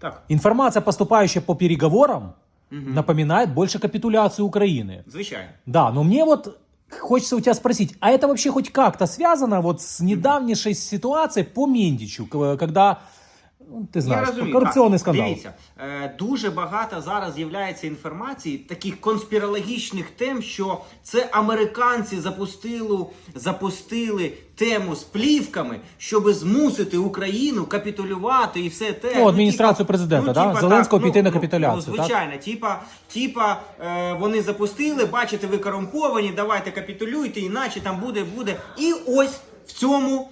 Так. Информация, поступающая по переговорам, напоминает больше капитуляцию Украины. Звичайно. Да, но мне вот хочется у тебя спросить, а это вообще хоть как-то связано вот с недавнейшей ситуацией по Мендичу, когда, ну, ты знаешь, Я розумію. коррупционный Так, скандал? Дивіться, е, дуже багато зараз з'являється інформації, таких конспірологічних тем, що це американці запустили, запустили тему з плівками, щоб змусити Україну капітулювати і все те. Ну, адміністрацію президента, да? Зеленського піти на капітуляцію, Ну, так? звичайно, типа, типа е, вони запустили, бачите, ви корумповані, давайте капітулюйте, іначе там буде, буде. І ось в цьому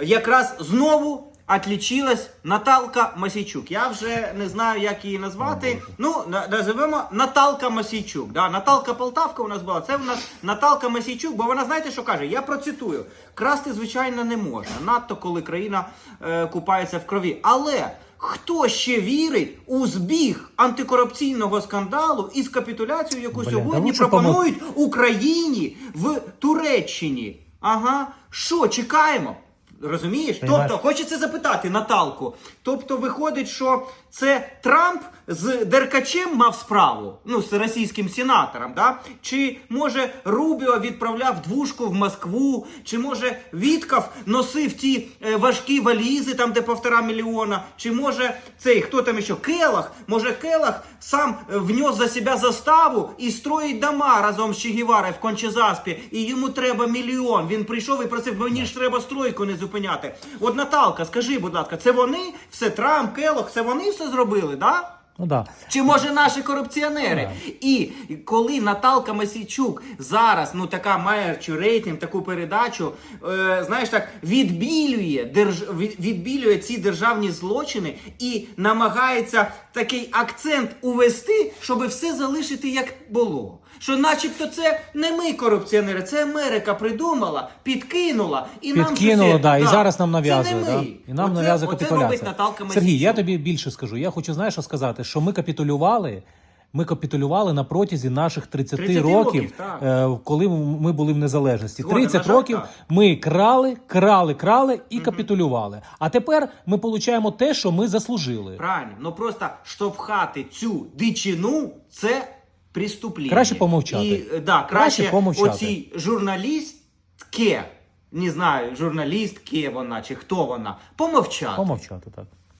якраз знову отлічилась Наталка Масійчук. Я вже не знаю, як її назвати. Ну, на- називемо Наталка Масійчук. Да? Наталка Полтавка у нас була. Це у нас Наталка Масійчук, бо вона знаєте, що каже? Я процитую: красти, звичайно, не можна, надто коли країна е, купається в крові. Але. Хто ще вірить у збіг антикорупційного скандалу із капітуляцією, яку Бля, сьогодні пропонують Україні в Туреччині? Ага, що чекаємо? Розумієш? Понимаєш? Тобто, хочеться запитати Наталку. Тобто, виходить, що це Трамп з Деркачем мав справу, ну з російським сенатором, да? Чи може Рубіо відправляв двушку в Москву, чи може Вітков носив ті е, важкі валізи, там де півтора мільйона, чи може цей хто там ще Келах, може Келах сам е, внес за себе заставу і строїть дома разом з Че в Кончезаспі, і йому треба мільйон. Він прийшов і просив, мені ж треба стройку не зупиняти. От Наталка, скажи, будь ласка, це вони все Трамп, Келох, це вони все зробили, да? Ну да. Чи може наші корупціонери? І коли Наталка Масійчук зараз ну така має чи рейтинг, таку передачу, е, знаєш так, відбілює держ... відбілює ці державні злочини і намагається такий акцент увести, щоб все залишити як було. Що, начебто, це не ми корупціонери, це Америка придумала, підкинула і нам Підкинуло, це- да, і зараз нам нав'язує. Да? І нам нав'язує капітуляція. Сергій, я тобі більше скажу. Я хочу, знаєш, що сказати, що ми капітулювали. Ми капітулювали на протязі наших 30, 30 років, років, е, коли ми були в незалежності. Згоден, 30 років ми крали, крали, крали і капітулювали. А тепер ми отримуємо те, що ми заслужили. Правильно, ну просто штовхати цю дичину це преступлення. Краще помовчати. І, е, да, краще, Краще оцій журналістке, не знаю, журналістке вона чи хто вона, помовчати. Помовчати так.